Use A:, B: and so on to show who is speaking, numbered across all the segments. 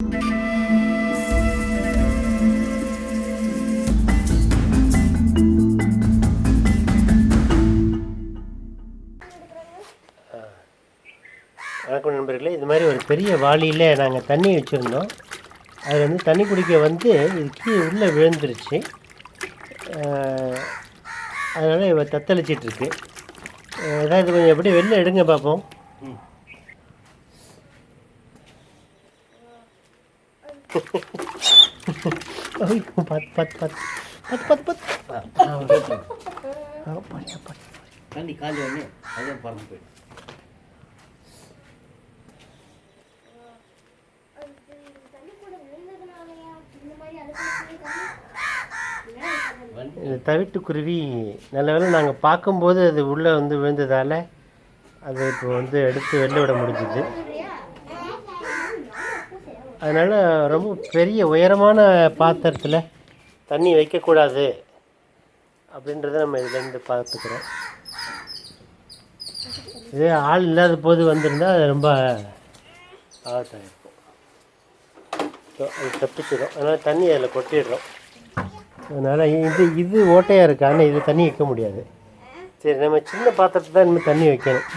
A: வணக்கம் நண்பர்களே. இது மாதிரி ஒரு பெரிய வாளியில் நாங்கள் தண்ணி வச்சுருந்தோம். அது வந்து தண்ணி குடிக்க வந்து இது கீழே உள்ளே விழுந்துருச்சு. அதனால் இவ தத்தளிச்சிட்ருக்கு ஏதாவது கொஞ்சம் எப்படி வெளில எடுங்க பார்ப்போம் Ay, pat, pat, pat. Pat, pat, pat. ஆ, ஆ, அப்பாடி, அப்பாடி.
B: தண்ணி காலி உடனே அதுவும் பறந்து போயிடும்
A: இந்த தவிட்டுக்குருவி நல்ல வேலை நாங்கள் பார்க்கும்போது அது உள்ளே வந்து விழுந்ததால் அது இப்போ வந்து எடுத்து வெளில விட முடிஞ்சுது அதனால் ரொம்ப பெரிய உயரமான பாத்திரத்தில் தண்ணி வைக்கக்கூடாது அப்படின்றத நம்ம இதுலேருந்து பார்த்துக்கிறோம். இதே ஆள் இல்லாத போது வந்திருந்தால் அது ரொம்ப ஆபத்தாக இருக்கும் ஸோ அது தப்பிச்சிடும் அதனால் தண்ணி அதில் கொட்டிடுறோம். அதனால் இது இது ஓட்டையாக இருக்கு. ஆனால் இது தண்ணி வைக்க முடியாது. சரி நம்ம சின்ன பாத்திரத்தை தான் இனிமேல் தண்ணி வைக்கணும்.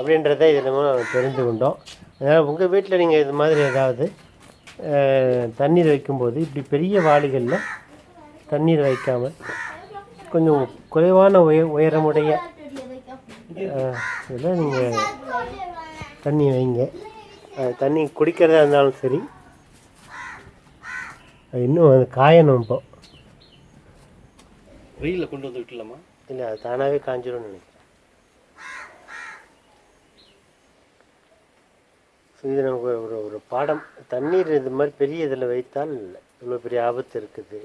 A: அப்படின்றத இது நம்ம தெரிந்து கொண்டோம். அதனால் உங்கள் வீட்டில் நீங்கள் இது மாதிரி ஏதாவது தண்ணீர் வைக்கும்போது இப்படி பெரிய வாளிகளில் தண்ணீர் வைக்காமல் கொஞ்சம் குறைவான உய உயரமுடைய இதில் நீங்கள் தண்ணி வைங்க. தண்ணி குடிக்கிறதா இருந்தாலும் சரி அது இன்னும் அது காயணும் இப்போ.
B: வெயிலில் கொண்டு வந்து விட்டுலாமா
A: இல்லை அது தானாகவே காஞ்சிரும்னு நினைக்கிறேன். ஸோ இது நமக்கு ஒரு- ஒரு பாடம். தண்ணீர் இது மாதிரி பெரிய இதில் வைத்தால் இவ்வளோ பெரிய ஆபத்து இருக்குது.